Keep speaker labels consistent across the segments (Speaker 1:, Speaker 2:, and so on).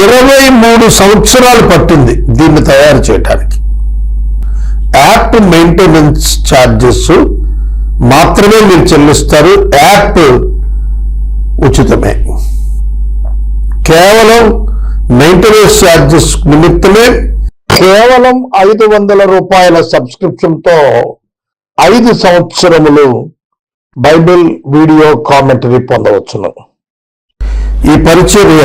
Speaker 1: ఇరవై మూడు సంవత్సరాలు పట్టింది దీన్ని తయారు చేయడానికి యాప్ మెయింటెనెన్స్ ఛార్జెస్ మాత్రమే మీరు చెల్లిస్తారు యాప్ ఉచితమే కేవలం మెయింటెనెన్స్ ఛార్జెస్ నిమిత్తమే కేవలం ఐదు వందల రూపాయల సబ్స్క్రిప్షన్తో ఐదు సంవత్సరములు బైబిల్ వీడియో కామెంటరీ పొందవచ్చును ఈ పరిచర్య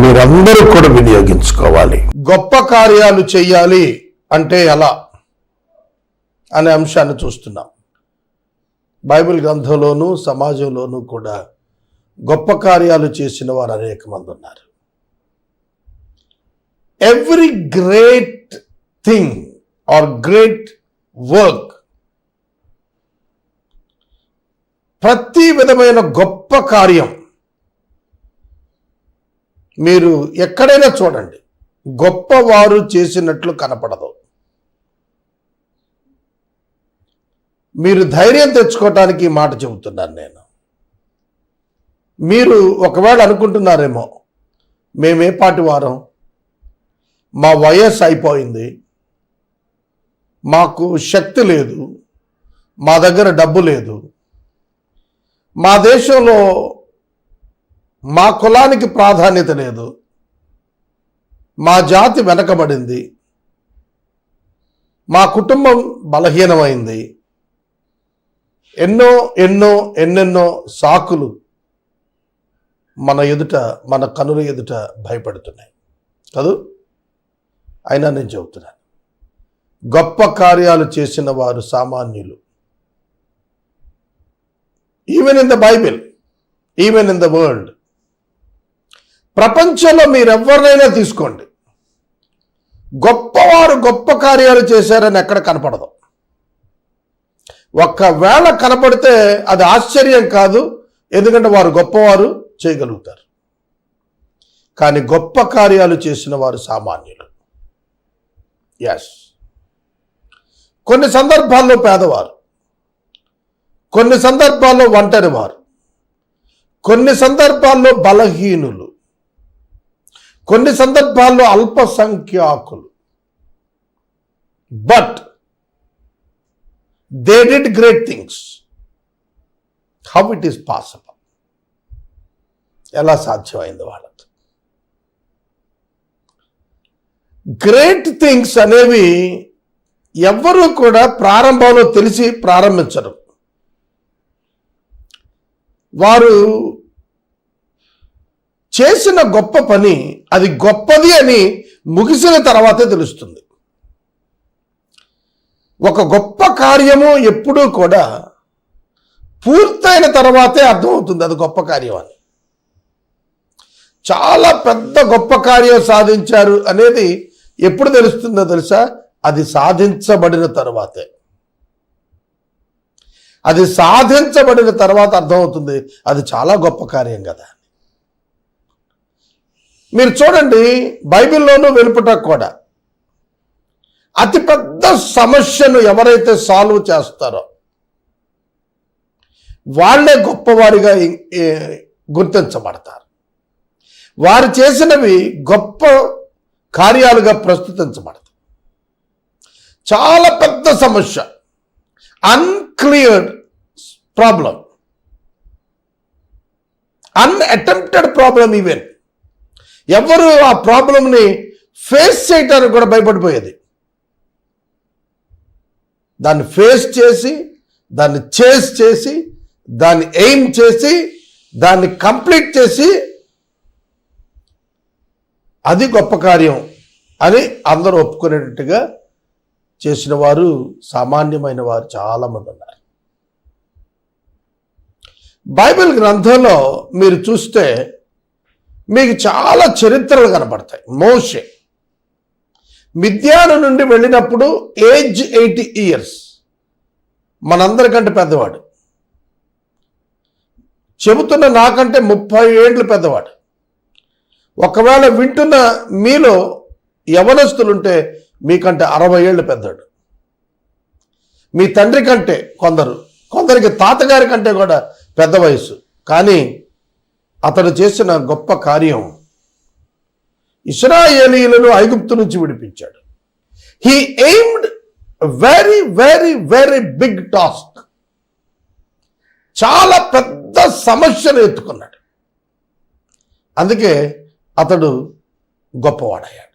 Speaker 1: మీరందరూ కూడా వినియోగించుకోవాలి గొప్ప కార్యాలు చేయాలి అంటే ఎలా అనే అంశాన్ని చూస్తున్నాం బైబిల్ గ్రంథంలోనూ సమాజంలోనూ కూడా గొప్ప కార్యాలు చేసిన వారు అనేక మంది ఉన్నారు every great thing are great work ప్రతి విధమైన గొప్ప కార్యం మీరు ఎక్కడైనా చూడండి గొప్పవారు చేసినట్లు కనపడదు మీరు ధైర్యం తెచ్చుకోవటానికి ఈ మాట చెబుతున్నాను నేను మీరు ఒకవేళ అనుకుంటున్నారేమో మేమే పాటి వారం మా వయస్సు అయిపోయింది మాకు శక్తి లేదు మా దగ్గర డబ్బు లేదు మా దేశంలో మా కులానికి ప్రాధాన్యత లేదు మా జాతి వెనకబడింది మా కుటుంబం బలహీనమైంది ఎన్నో ఎన్నో ఎన్నెన్నో సాకులు మన ఎదుట మన కనుల ఎదుట భయపడుతున్నాయి కదూ అయినా నేను చెబుతున్నాను గొప్ప కార్యాలు చేసిన వారు సామాన్యులు even in the Bible even in the world ప్రపంచంలో మీరెవరినైనా తీసుకోండి గొప్పవారు గొప్ప కార్యాలు చేశారని ఎక్కడ కనపడదు ఒక్కవేళ కనపడితే అది ఆశ్చర్యం కాదు ఎందుకంటే వారు గొప్పవారు చేయగలుగుతారు కానీ గొప్ప కార్యాలు చేసిన వారు సామాన్యులు ఎస్ కొన్ని సందర్భాల్లో పేదవారు కొన్ని సందర్భాల్లో ఒంటరి వారు కొన్ని సందర్భాల్లో బలహీనులు కొన్ని సందర్భాల్లో అల్పసంఖ్యాకులు but they did great things how it is possible ఎలా సాధ్యమైంది వాళ్ళకి గ్రేట్ థింగ్స్ అనేవి ఎవ్వరూ కూడా ప్రారంభంలో తెలిసి ప్రారంభించరు వారు చేసిన గొప్ప పని అది గొప్పది అని ముగిసిన తర్వాతే తెలుస్తుంది ఒక గొప్ప కార్యము ఎప్పుడూ కూడా పూర్తయిన తర్వాతే అర్థమవుతుంది అది గొప్ప కార్యం అని చాలా పెద్ద గొప్ప కార్యం సాధించారు అనేది ఎప్పుడు తెలుస్తుందో తెలుసా అది సాధించబడిన తర్వాతే అది సాధించబడిన తర్వాత అర్థమవుతుంది అది చాలా గొప్ప కార్యం కదా మీరు చూడండి బైబిల్లోనూ వెలుపుట కూడా అతిపెద్ద సమస్యను ఎవరైతే సాల్వ్ చేస్తారో వాళ్ళే గొప్పవారిగా గుర్తించబడతారు వారు చేసినవి గొప్ప కార్యాలుగా ప్రస్తుతించబడతారు చాలా పెద్ద సమస్య uncleared problem unattempted problem even ఎవరు ఆ ప్రాబ్లంని ఫేస్ చేయటానికి కూడా భయపడిపోయేది దాన్ని ఫేస్ చేసి దాన్ని చేస్ చేసి దాన్ని ఎయిమ్ చేసి దాన్ని కంప్లీట్ చేసి అది గొప్ప కార్యం అని అందరూ ఒప్పుకునేటట్టుగా చేసిన వారు సామాన్యమైన వారు చాలామంది ఉన్నారు బైబిల్ గ్రంథంలో మీరు చూస్తే మీకు చాలా చరిత్రలు కనపడతాయి మోషే మిద్యాను నుండి వెళ్ళినప్పుడు ఏజ్ ఎయిటీ ఇయర్స్ మనందరికంటే పెద్దవాడు చెబుతున్న నాకంటే ముప్పై ఏళ్ళు పెద్దవాడు ఒకవేళ వింటున్న మీలో యవనస్తులుంటే మీకంటే అరవై ఏళ్ళు పెద్దాడు మీ తండ్రి కంటే కొందరు కొందరికి తాతగారి కంటే కూడా పెద్ద వయసు కానీ అతడు చేసిన గొప్ప కార్యం ఇస్రాయేలీలను ఐగుప్తు నుంచి విడిపించాడు he aimed very very very big task చాలా పెద్ద సమస్యను ఎత్తుకున్నాడు అందుకే అతడు గొప్పవాడయ్యాడు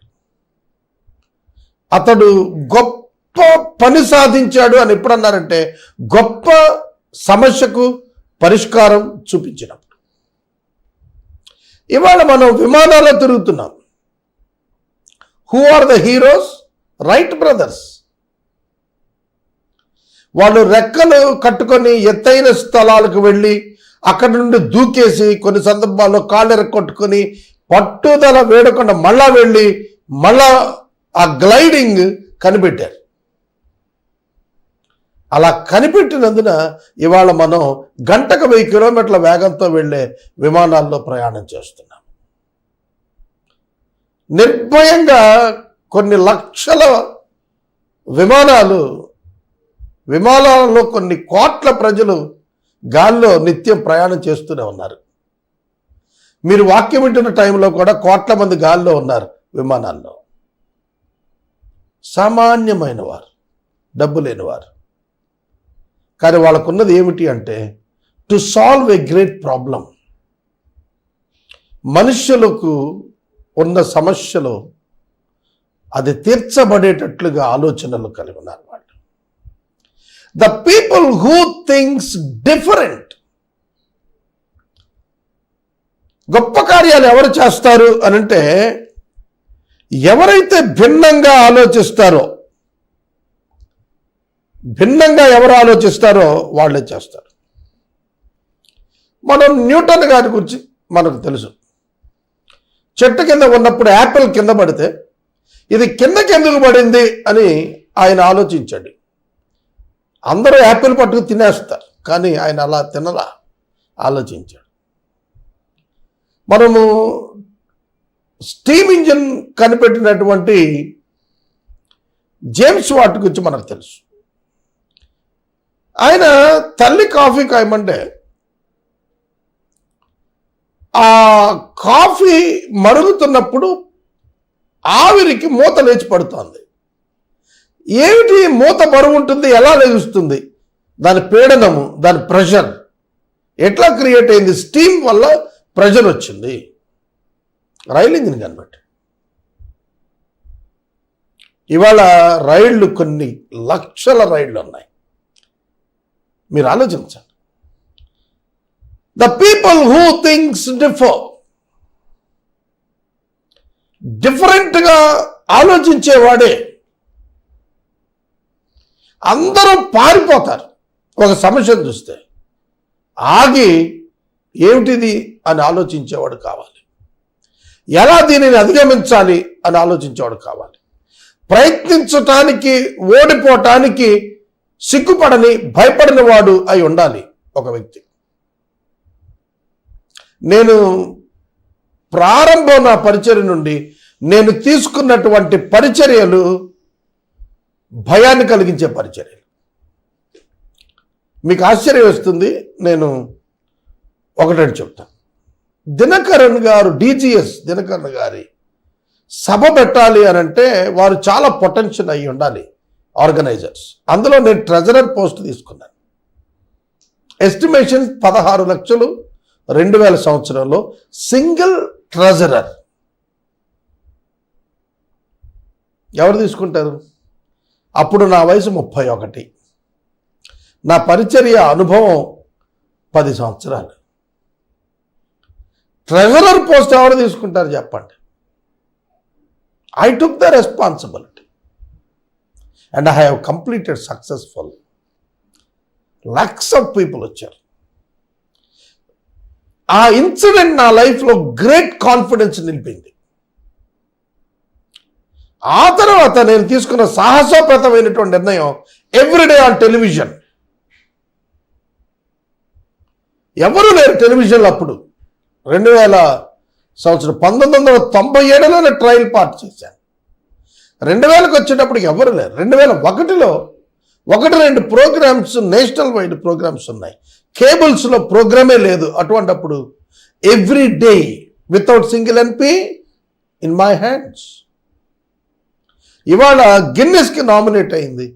Speaker 1: అతడు గొప్ప పని సాధించాడు అని ఎప్పుడన్నారంటే గొప్ప సమస్యకు పరిష్కారం చూపించినప్పుడు ఇవాళ మనం విమానాల్లో తిరుగుతున్నాం who are the heroes Wright brothers వాళ్ళు రెక్కలు కట్టుకొని ఎత్తైన స్థలాలకు వెళ్ళి అక్కడి నుండి దూకేసి కొన్ని సందర్భాల్లో కాళ్ళెర కొట్టుకొని పట్టుదల వేడకుండా మళ్ళా వెళ్ళి మళ్ళా ఆ గ్లైడింగ్ కనిపెట్టారు అలా కనిపెట్టినందున ఇవాళ మనం గంటకు వెయ్యి కిలోమీటర్ల వేగంతో వెళ్ళే విమానాల్లో ప్రయాణం చేస్తున్నాం నిర్భయంగా కొన్ని లక్షల విమానాలు విమానాలలో కొన్ని కోట్ల ప్రజలు గాల్లో నిత్యం ప్రయాణం చేస్తూనే ఉన్నారు మీరు వాక్యం వింటున్న టైంలో కూడా కోట్ల మంది గాల్లో ఉన్నారు విమానాల్లో సామాన్యమైన వారు డబ్బు లేనివారు కానీ వాళ్ళకున్నది ఏమిటి అంటే to solve a great problem మనుష్యులకు ఉన్న సమస్యలు అది తీర్చబడేటట్లుగా ఆలోచనలు కలిగి ఉన్నారు వాళ్ళు the people who things different గొప్ప కార్యాలు ఎవరు చేస్తారు అనంటే ఎవరైతే భిన్నంగా ఆలోచిస్తారో భిన్నంగా ఎవరు ఆలోచిస్తారో వాళ్ళే చేస్తారు మనం న్యూటన్ గారి గురించి మనకు తెలుసు చెట్టు కింద ఉన్నప్పుడు యాపిల్ కింద పడితే ఇది కిందకి ఎందుకు పడింది అని ఆయన ఆలోచించండి అందరూ యాపిల్ పట్టుకు తినేస్తారు కానీ ఆయన అలా తినలా ఆలోచించాడు మనము స్టీమ్ ఇంజిన్ కనిపెట్టినటువంటి జేమ్స్ వాట్ గురించి మనకు తెలుసు ఆయన తల్లి కాఫీ కాయమంటే ఆ కాఫీ మరుగుతున్నప్పుడు ఆవిరికి మూత లేచి పడుతోంది ఏమిటి మూత బరువు ఉంటుంది ఎలా లేస్తుంది దాని పీడనము దాని ప్రెషర్ ఎట్లా క్రియేట్ అయింది స్టీమ్ వల్ల ప్రెషర్ వచ్చింది రైల్ ఇంజిన్ కనబట్టి ఇవాళ రైళ్లు కొన్ని లక్షల రైళ్లు ఉన్నాయి మీరు ఆలోచించండి the people who things differ డిఫరెంట్గా ఆలోచించేవాడే అందరూ పారిపోతారు ఒక సమస్యను చూస్తే ఆగి ఏమిటిది అని ఆలోచించేవాడు కావాలి ఎలా దీనిని అధిగమించాలి అని ఆలోచించేవాడు కావాలి ప్రయత్నించటానికి ఓడిపోవటానికి సిగ్గుపడని భయపడిన వాడు అయి ఉండాలి ఒక వ్యక్తి నేను ప్రారంభం నా పరిచర్య నుండి నేను తీసుకున్నటువంటి పరిచర్యలు భయాన్ని కలిగించే పరిచర్యలు మీకు ఆశ్చర్యం వస్తుంది నేను ఒకటని చెప్తాను దినకరణ్ గారు డీజీఎస్ దినకరణ్ గారి సభ పెట్టాలి అని అంటే వారు చాలా పొటెన్షియల్ అయి ఉండాలి ఆర్గనైజర్స్ అందులో నేను ట్రెజరర్ పోస్ట్ తీసుకున్నాను ఎస్టిమేషన్ పదహారు లక్షలు రెండు వేల సంవత్సరంలో సింగిల్ ట్రెజరర్ ఎవరు తీసుకుంటారు అప్పుడు నా వయసు ముప్పై ఒకటి నా పరిచర్య అనుభవం పది సంవత్సరాలు ట్రెజరర్ పోస్ట్ ఎవరు తీసుకుంటారు చెప్పండి I took the responsibility and I have completed successful lakhs of people వచ్చారు ఆ ఇన్సిడెంట్ నా లైఫ్లో గ్రేట్ కాన్ఫిడెన్స్ నిలిపింది ఆ తర్వాత నేను తీసుకున్న సాహసోపేతమైనటువంటి నిర్ణయం ఎవ్రీడే ఆన్ టెలివిజన్ ఎవరు లేరు టెలివిజన్లో అప్పుడు రెండు వేల సంవత్సరం పంతొమ్మిది వందల తొంభై ఏడులోనే ట్రయల్ పార్ట్ చేశాను రెండు వేలకు వచ్చేటప్పుడు ఎవరు లేరు రెండు వేల ఒకటిలో ఒకటి రెండు ప్రోగ్రామ్స్ నేషనల్ వైడ్ ప్రోగ్రామ్స్ ఉన్నాయి కేబుల్స్లో ప్రోగ్రామే లేదు అటువంటప్పుడు every day without single NP in my hands ఇవాళ గిన్నెస్కి నామినేట్ అయింది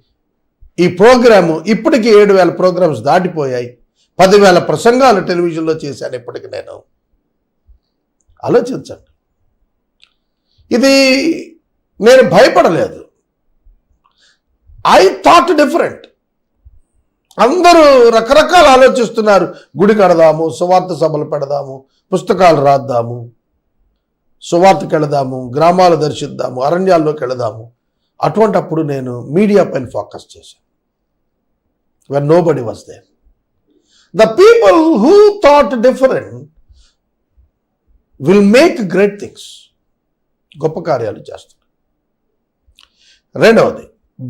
Speaker 1: ఈ ప్రోగ్రాము ఇప్పటికీ ఏడు వేల ప్రోగ్రామ్స్ దాటిపోయాయి పదివేల ప్రసంగాలు టెలివిజన్లో చేశాను ఇప్పటికి నేను ఆలోచించండి ఇది నేను భయపడలేదు ఐ థాట్ డిఫరెంట్ అందరూ రకరకాల ఆలోచిస్తున్నారు గుడి కడదాము సువార్త సభలు పెడదాము పుస్తకాలు రాద్దాము సువార్తకి వెళదాము గ్రామాలు దర్శిద్దాము అరణ్యాల్లోకి వెళదాము అటువంటప్పుడు నేను మీడియా పైన ఫోకస్ చేశాను when nobody was the people who thought different will make great things గొప్ప కార్యాలు చేస్తాం రెండవది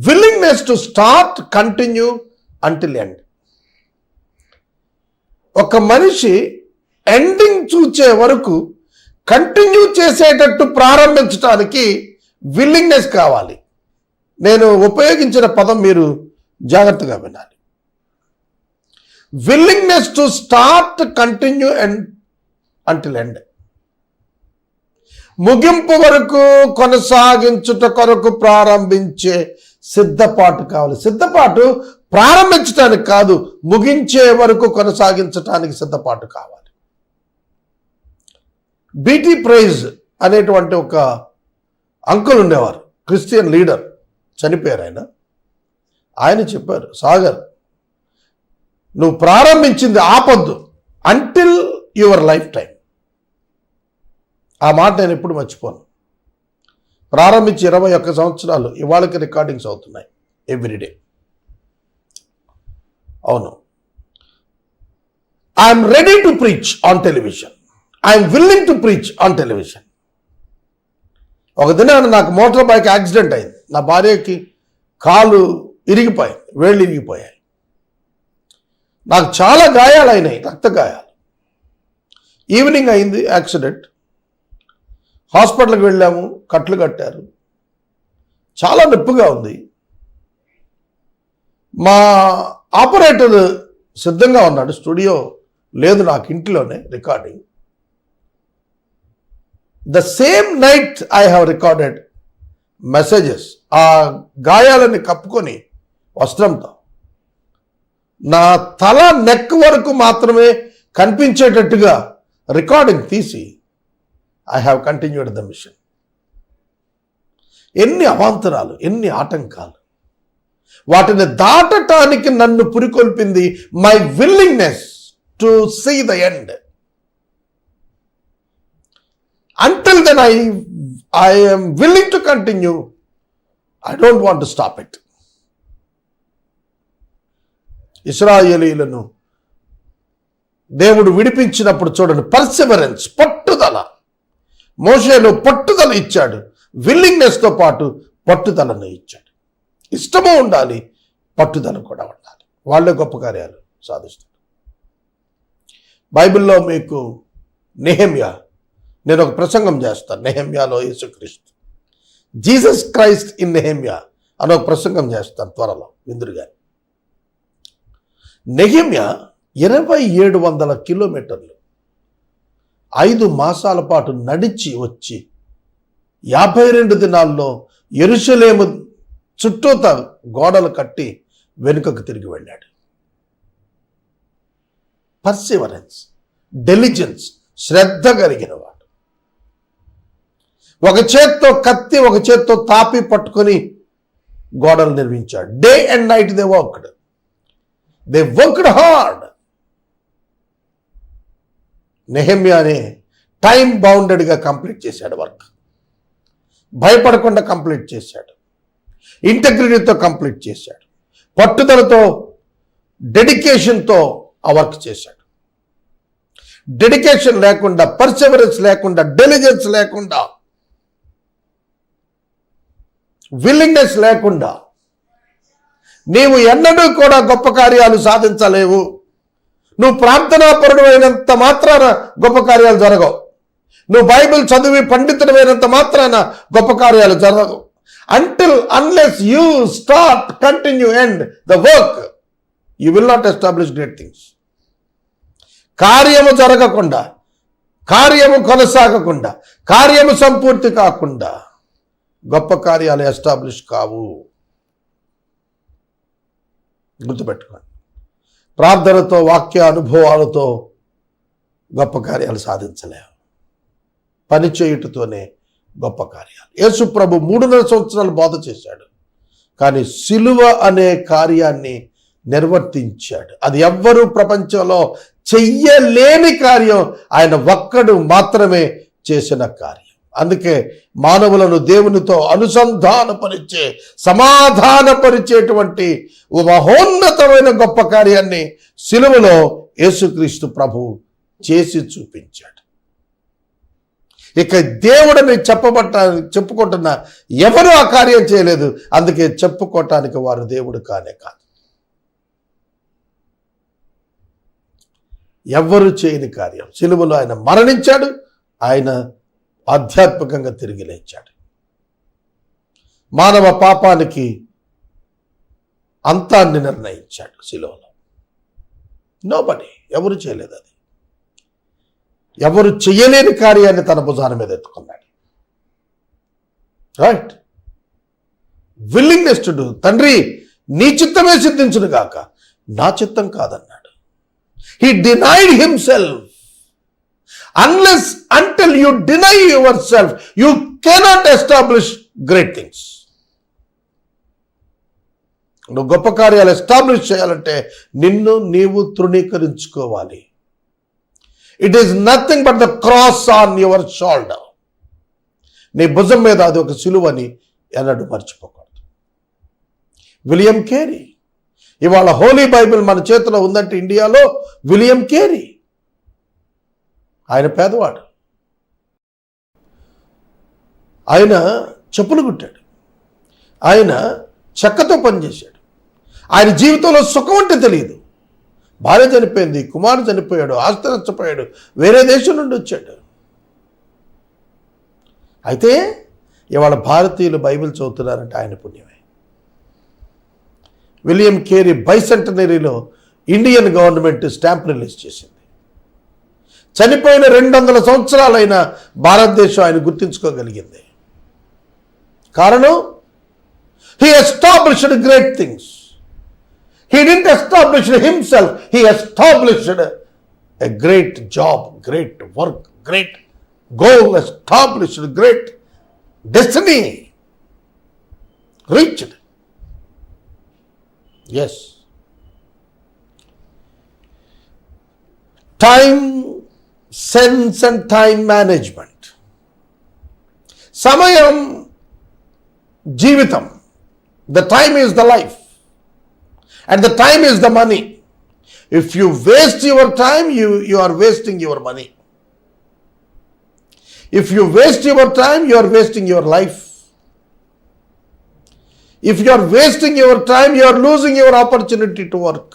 Speaker 1: willingness to start continue until end ఒక మనిషి ఎండింగ్ చూచే వరకు కంటిన్యూ చేసేటట్టు ప్రారంభించడానికి విల్లింగ్నెస్ కావాలి నేను ఉపయోగించిన పదం మీరు జాగ్రత్తగా వినాలి willingness to start continue and until end ముగింపు వరకు కొనసాగించుట కొరకు ప్రారంభించే సిద్ధపాటు కావాలి సిద్ధపాటు ప్రారంభించటానికి కాదు ముగించే వరకు కొనసాగించటానికి సిద్ధపాటు కావాలి బీటీ ప్రైజ్ అనేటువంటి ఒక అంకుల్ ఉండేవారు క్రిస్టియన్ లీడర్ చనిపోయారు ఆయన ఆయన చెప్పారు సాగర్ నువ్వు ప్రారంభించింది ఆపద్దు అంటిల్ యువర్ లైఫ్ టైం ఆ మాట నేను ఎప్పుడు మర్చిపోను ప్రారంభించి ఇరవై ఒక్క సంవత్సరాలు ఇవాళకి రికార్డింగ్స్ అవుతున్నాయి ఎవ్రీడే అవును I'm ready to preach on television I'm willing to preach on television ఒక దినాన నాకు మోటార్ బైక్ యాక్సిడెంట్ అయింది నా భార్యకి కాలు ఇరిగిపోయింది వేళ్ళు ఇరిగిపోయాయి నాకు చాలా గాయాలు అయినాయి రక్త గాయాలు ఈవినింగ్ అయింది యాక్సిడెంట్ హాస్పిటల్కి వెళ్ళాము కట్లు కట్టారు చాలా నొప్పిగా ఉంది మా ఆపరేటర్ సిద్ధంగా ఉన్నాడు స్టూడియో లేదు నాకు ఇంటిలోనే recording the same night I have recorded messages ఆ గాయాలని కప్పుకొని వస్త్రంతో నా తల నెక్ వరకు మాత్రమే కనిపించేటట్టుగా రికార్డింగ్ తీసి I have continued the mission ఎన్ని అవాంతరాలు ఎన్ని ఆటంకాలు వాటిని దాటటానికి నన్ను పురికొల్పింది my willingness to see the end until then I I'm willing to continue I don't want to stop it ఇస్రాయలీలను దేవుడు విడిపించినప్పుడు చూడండి పర్సివరెన్స్ పట్టుదల మోషేలో పట్టుదల ఇచ్చాడు విల్లింగ్నెస్తో పాటు పట్టుదలను ఇచ్చాడు ఇష్టము ఉండాలి పట్టుదల కూడా ఉండాలి వాళ్ళే గొప్ప కార్యాలు సాధిస్తారు బైబిల్లో మీకు నెహమ్యా నేను ఒక ప్రసంగం చేస్తాను నెహమ్యాలో యేసుక్రీస్తు జీసస్ క్రైస్ట్ ఇన్ నెహమ్యా అని ఒక ప్రసంగం చేస్తాను త్వరలో విందురుగా నెహమ్యా ఇరవై ఏడు వందల కిలోమీటర్లు ఐదు మాసాల పాటు నడిచి వచ్చి యాభై రెండు దినాల్లో ఎరుసలేము చుట్టూత గోడలు కట్టి వెనుకకు తిరిగి వెళ్ళాడు పర్సివరెన్స్ డెలిజెన్స్ శ్రద్ధ కలిగిన వాడు ఒక చేత్తో కత్తి ఒక చేత్తో తాపి పట్టుకొని గోడలు నిర్మించాడు day and night they worked they worked hard నెహమ్యానే time బౌండెడ్గా కంప్లీట్ చేశాడు వర్క్ భయపడకుండా కంప్లీట్ చేశాడు ఇంటగ్రిటీతో కంప్లీట్ చేశాడు పట్టుదలతో డెడికేషన్తో ఆ వర్క్ చేశాడు డెడికేషన్ లేకుండా పర్సెవరెన్స్ లేకుండా డెలిజెన్స్ లేకుండా విల్లింగ్నెస్ లేకుండా నీవు ఎన్నడూ కూడా గొప్ప కార్యాలు సాధించలేవు నువ్వు అయినంత మాత్రాన గొప్ప కార్యాలు జరగవు నువ్వు బైబిల్ చదివి పండితుడమైనంత మాత్రాన గొప్ప కార్యాలు జరగవు until unless you start continue and the work you will not establish great things కార్యము జరగకుండా కార్యము కొనసాగకుండా కార్యము సంపూర్తి కాకుండా గొప్ప కార్యాలు ఎస్టాబ్లిష్ కావు గుర్తుపెట్టుకోండి ప్రార్థనతో వాక్య అనుభవాలతో గొప్ప కార్యాలు సాధించలేము పని చేయుటతోనే గొప్ప కార్యాలు యేసుప్రభు మూడున్నర సంవత్సరాలు బోధ చేశాడు కానీ సిలువ అనే కార్యాన్ని నిర్వర్తించాడు అది ఎవ్వరూ ప్రపంచంలో చెయ్యలేని కార్యం ఆయన ఒక్కడు మాత్రమే చేసిన కార్యం అందుకే మానవులను దేవునితో అనుసంధానపరిచే సమాధానపరిచేటువంటి మహోన్నతమైన గొప్ప కార్యాన్ని సిలువలో యేసుక్రీస్తు ప్రభు చేసి చూపించాడు ఇక దేవుడిని చెప్పబట్ట చెప్పుకుంటున్న ఎవరు ఆ కార్యం చేయలేదు అందుకే చెప్పుకోవటానికి వారు దేవుడు కానే కాదు ఎవ్వరు చేయని కార్యం సిలువలో ఆయన మరణించాడు ఆయన ఆధ్యాత్మికంగా తిరిగి లేచాడు మానవ పాపానికి అంతాన్ని నిర్ణయించాడు శిలోలో నోబడి ఎవరు చేయలేదు అది ఎవరు చేయలేని కార్యాన్ని తన భుజాన మీద ఎత్తుకున్నాడు రైట్ విల్లింగ్నెస్ టు తండ్రి నీ చిత్తమే సిద్ధించును గాక నా చిత్తం కాదన్నాడు he denied himself unless until you deny yourself you cannot establish great things నువ్వు గొప్ప కార్యాలు ఎస్టాబ్లిష్ చేయాలంటే నిన్ను నీవు తృణీకరించుకోవాలి it is nothing but the cross on your shoulder నీ భుజం మీద అది ఒక సిలువని ఎన్నడూ మర్చిపోకూడదు విలియం కేరీ ఇవాళ హోలీ బైబిల్ మన చేతిలో ఉందంటే ఇండియాలో విలియం కేరీ ఆయన పేదవాడు ఆయన చెప్పులు కుట్టాడు ఆయన చెక్కతో పనిచేశాడు ఆయన జీవితంలో సుఖం అంటే తెలియదు భార్య చనిపోయింది కుమారు చనిపోయాడు ఆస్తి నష్టపోయాడు వేరే దేశం నుండి వచ్చాడు అయితే ఇవాళ భారతీయులు బైబిల్ చదువుతున్నారంటే ఆయన పుణ్యమే విలియం కేరీ బైసెంటనరీలో ఇండియన్ గవర్నమెంట్ స్టాంప్ రిలీజ్ చేసింది చనిపోయిన రెండు వందల సంవత్సరాలైన భారతదేశం ఆయన గుర్తించుకోగలిగింది కారణం he established great things he didn't established himself he established a great job great work great goal established great destiny reached as time sense and time management. Samayam Jeevitam. The time is the life. And the time is the money. If you waste your time, you are wasting your money. If you waste your time, you are wasting your life. If you are wasting your time, you are losing your opportunity to work.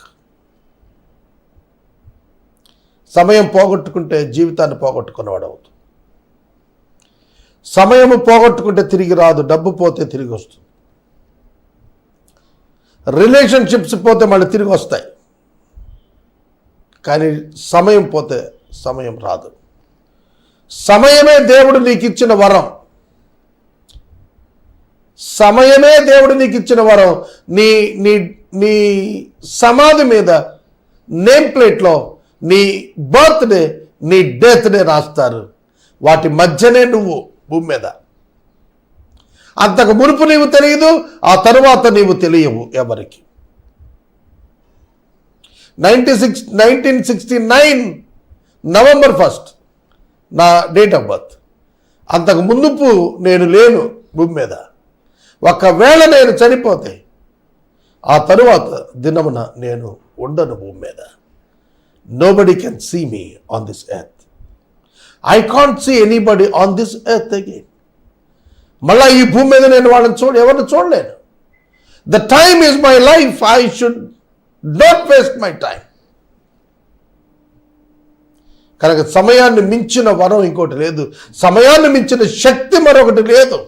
Speaker 1: సమయం పోగొట్టుకుంటే జీవితాన్ని పోగొట్టుకున్నవాడు అవుతుంది సమయం పోగొట్టుకుంటే తిరిగి రాదు డబ్బు పోతే తిరిగి వస్తుంది రిలేషన్షిప్స్ పోతే మళ్ళీ తిరిగి వస్తాయి కానీ సమయం పోతే సమయం రాదు సమయమే దేవుడు నీకు ఇచ్చిన వరం సమయమే దేవుడు నీకు ఇచ్చిన వరం నీ నీ నీ సమాధి మీద నేమ్ ప్లేట్లో నీ బర్త్డే నీ డే రాస్తారు వాటి మధ్యనే నువ్వు భూమి మీద అంతకు మునుపు నీవు తెలియదు ఆ తరువాత నీవు తెలియవు ఎవరికి ninety six nineteen sixty nine November first నా డేట్ ఆఫ్ బర్త్ అంతకు ముందుపు నేను లేను భూమి మీద ఒకవేళ నేను చనిపోతే ఆ తరువాత దినమున నేను ఉండను భూమి మీద nobody can see me on this earth. I can't see anybody on this earth again. మళ్ళా ఈ భూమి మీద నేను వాళ్ళని చూడ ఎవరిని చూడలేను the time is my life I should not waste my time కనుక సమయాన్ని మించిన వరం ఇంకోటి లేదు సమయాన్ని మించిన శక్తి మరొకటి లేదు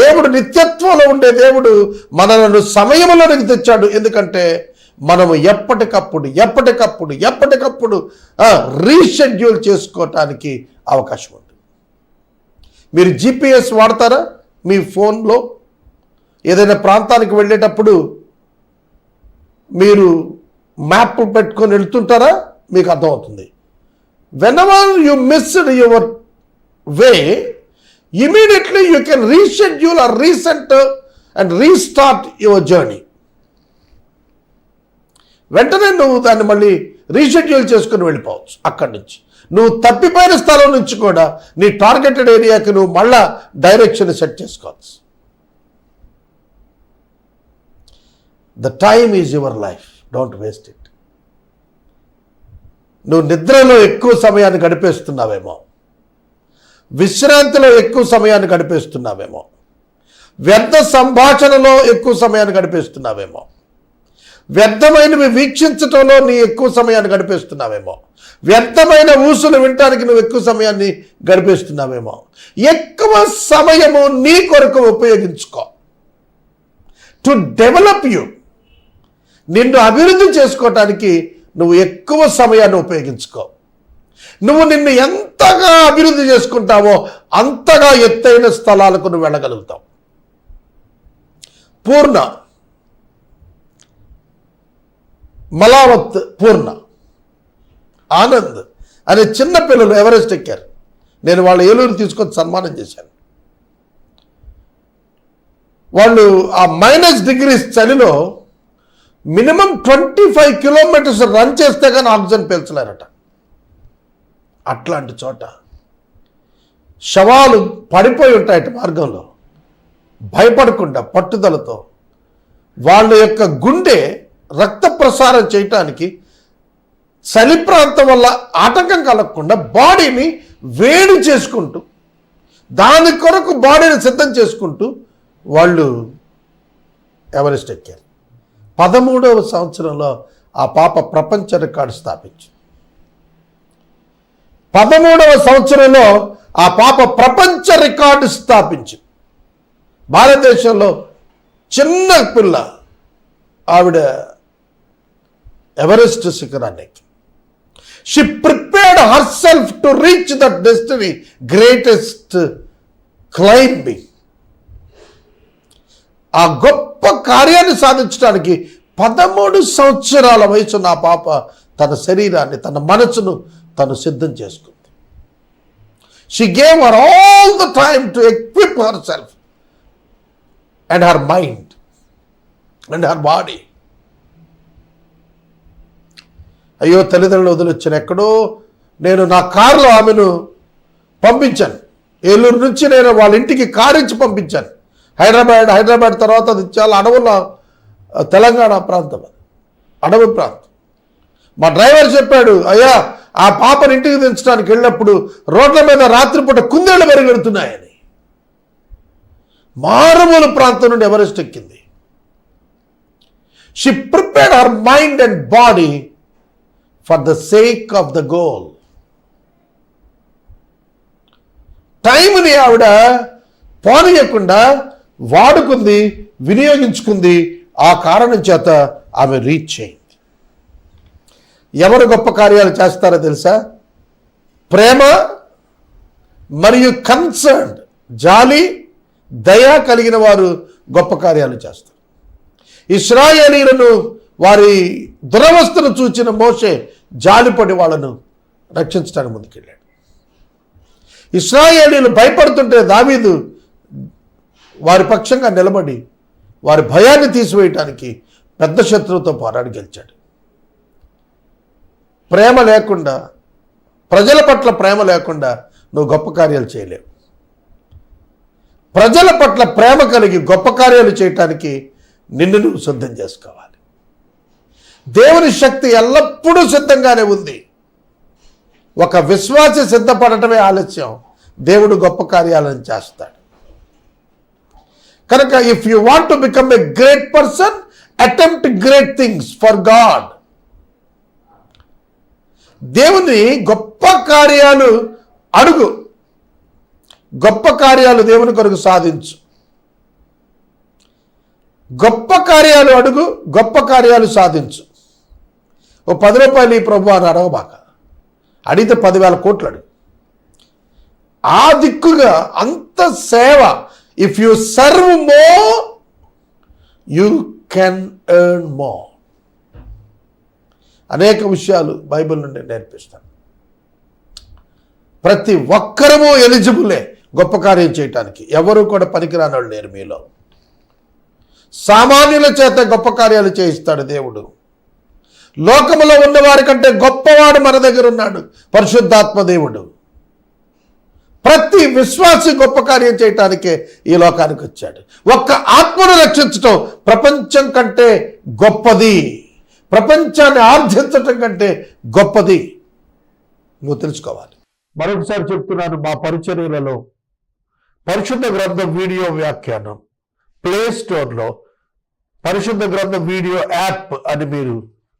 Speaker 1: దేవుడు నిత్యత్వంలో ఉండే దేవుడు మనలను సమయంలోనికి తెచ్చాడు ఎందుకంటే మనము ఎప్పటికప్పుడు ఎప్పటికప్పుడు ఎప్పటికప్పుడు రీషెడ్యూల్ చేసుకోవటానికి అవకాశం ఉంది మీరు జీపీఎస్ వాడతారా మీ ఫోన్లో ఏదైనా ప్రాంతానికి వెళ్ళేటప్పుడు మీరు మ్యాప్ పెట్టుకొని వెళ్తుంటారా మీకు అర్థమవుతుంది when you missed your way immediately you can reschedule or recent and restart your journey వెంటనే నువ్వు దాన్ని మళ్ళీ రీషెడ్యూల్ చేసుకుని వెళ్ళిపోవచ్చు అక్కడి నుంచి నువ్వు తప్పిపోయిన స్థలం నుంచి కూడా నీ టార్గెటెడ్ ఏరియాకి నువ్వు మళ్ళా డైరెక్షన్ సెట్ చేసుకోవచ్చు the time is your life don't waste it నువ్వు నిద్రలో ఎక్కువ సమయాన్ని గడిపేస్తున్నావేమో విశ్రాంతిలో ఎక్కువ సమయాన్ని గడిపేస్తున్నావేమో వ్యర్థ సంభాషణలో ఎక్కువ సమయాన్ని గడిపేస్తున్నావేమో వ్యర్థమైనవి వీక్షించటంలో నీ ఎక్కువ సమయాన్ని గడిపేస్తున్నావేమో వ్యర్థమైన ఊసులు వినటానికి నువ్వు ఎక్కువ సమయాన్ని గడిపేస్తున్నావేమో ఎక్కువ సమయము నీ కొరకు ఉపయోగించుకో టు డెవలప్ యూ నిన్ను అభివృద్ధి చేసుకోవటానికి నువ్వు ఎక్కువ సమయాన్ని ఉపయోగించుకో నువ్వు నిన్ను ఎంతగా అభివృద్ధి చేసుకుంటావో అంతగా ఎత్తైన స్థలాలకు నువ్వు వెళ్ళగలుగుతావు పూర్ణ మలావత్ పూర్ణ ఆనంద్ అనే చిన్న పిల్లలు ఎవరెస్ట్ ఎక్కారు నేను వాళ్ళ ఏలూరు తీసుకొని సన్మానం చేశాను వాళ్ళు ఆ మైనస్ డిగ్రీస్ చలిలో minimum twenty five kilometres run చేస్తే కానీ ఆక్సిజన్ పీల్చలేరట అట్లాంటి చోట శవాలు పడిపోయి ఉంటాయి మార్గంలో భయపడకుండా పట్టుదలతో వాళ్ళ యొక్క గుండె రక్త ప్రసారం చేయటానికి చలి ప్రాంతం వల్ల ఆటంకం కలగకుండా బాడీని వేడి చేసుకుంటూ దాని కొరకు బాడీని సిద్ధం చేసుకుంటూ వాళ్ళు ఎవరెస్ట్ ఎక్కారు పదమూడవ సంవత్సరంలో ఆ పాప ప్రపంచ రికార్డు స్థాపించు పదమూడవ సంవత్సరంలో ఆ పాప ప్రపంచ రికార్డు స్థాపించు భారతదేశంలో చిన్న పిల్ల ఆవిడ ఎవరెస్ట్ శిఖరాన్ని she prepared herself to reach that destiny greatest climbing ఆ గొప్ప కార్యాన్ని సాధించడానికి పదమూడు సంవత్సరాల వయసు నా పాప తన శరీరాన్ని తన మనసును తను సిద్ధం చేసుకుంది she gave her all the time to equip herself and her mind and her body అయ్యో తల్లిదండ్రులు వదిలిచ్చాను ఎక్కడో నేను నా కారులో ఆమెను పంపించాను ఏలూరు నుంచి నేను వాళ్ళ ఇంటికి కారు ఇచ్చి పంపించాను హైదరాబాద్ హైదరాబాద్ తర్వాత అది చాలా అడవుల తెలంగాణ ప్రాంతం అడవి ప్రాంతం మా డ్రైవర్ చెప్పాడు అయ్యా ఆ పాపను ఇంటికి దించడానికి వెళ్ళినప్పుడు రోడ్ల మీద రాత్రిపూట కుందేళ్ళు పెరిగెడుతున్నాయని మారుమూల ప్రాంతం నుండి ఎవరెస్ట్ ఎక్కింది she prepared our mind and body for the sake of the goal టైంని ఆవిడ పోనీయకుండా వాడుకుంది వినియోగించుకుంది ఆ కారణం చేత ఆమె రీచ్ అయింది ఎవరు గొప్ప కార్యాలు చేస్తారో తెలుసా ప్రేమ మరియు కన్సర్న్ జాలి దయా కలిగిన వారు గొప్ప కార్యాలు చేస్తారు ఇస్రాయేలీలను వారి దురవస్థను చూచిన మోషే జాలిపడి వాళ్ళను రక్షించడానికి ముందుకెళ్ళాడు ఇస్రాయేలీలు భయపడుతుంటే దావీదు వారి పక్షంగా నిలబడి వారి భయాన్ని తీసివేయటానికి పెద్ద శత్రువుతో పోరాడి గెలిచాడు ప్రేమ లేకుండా ప్రజల పట్ల ప్రేమ లేకుండా నువ్వు గొప్ప కార్యాలు చేయలేవు ప్రజల పట్ల ప్రేమ కలిగి గొప్ప కార్యాలు చేయటానికి నిన్ను నువ్వు సిద్ధం చేసుకోవాలి దేవుని శక్తి ఎల్లప్పుడూ సిద్ధంగానే ఉంది ఒక విశ్వాసం సిద్ధపడటమే ఆలస్యం దేవుడు గొప్ప కార్యాలను చేస్తాడు కనుక if you want to become a great person attempt great things for God దేవుని గొప్ప కార్యాలు అడుగు గొప్ప కార్యాలు దేవుని కొరకు సాధించు గొప్ప కార్యాలు అడుగు గొప్ప కార్యాలు సాధించు ఓ పది రూపాయలు ఈ ప్రభు అని బాక అడిగితే పదివేల కోట్లు అడుగు ఆ దిక్కుగా అంత సేవ if you serve more you can earn more అనేక విషయాలు బైబిల్ నుండి నేర్పిస్తాను ప్రతి ఒక్కరము ఎలిజిబులే గొప్ప కార్యం చేయటానికి ఎవరు కూడా పనికిరాని వాళ్ళు లేరు మీలో సామాన్యుల చేత గొప్ప కార్యాలు చేయిస్తాడు దేవుడు లోకములో ఉన్నవారి కంటే గొప్పవాడు మన దగ్గర ఉన్నాడు పరిశుద్ధాత్మ దేవుడు ప్రతి విశ్వాసి గొప్ప కార్యం చేయటానికే ఈ లోకానికి వచ్చాడు ఒక్క ఆత్మను రక్షించటం ప్రపంచం కంటే గొప్పది ప్రపంచాన్ని ఆర్జించటం కంటే గొప్పది నువ్వు తెలుసుకోవాలి మరొకసారి చెప్తున్నాను మా పరిచర్యలలో పరిశుద్ధ గ్రంథం వీడియో వ్యాఖ్యానం ప్లే స్టోర్లో పరిశుద్ధ గ్రంథ వీడియో యాప్ అని మీరు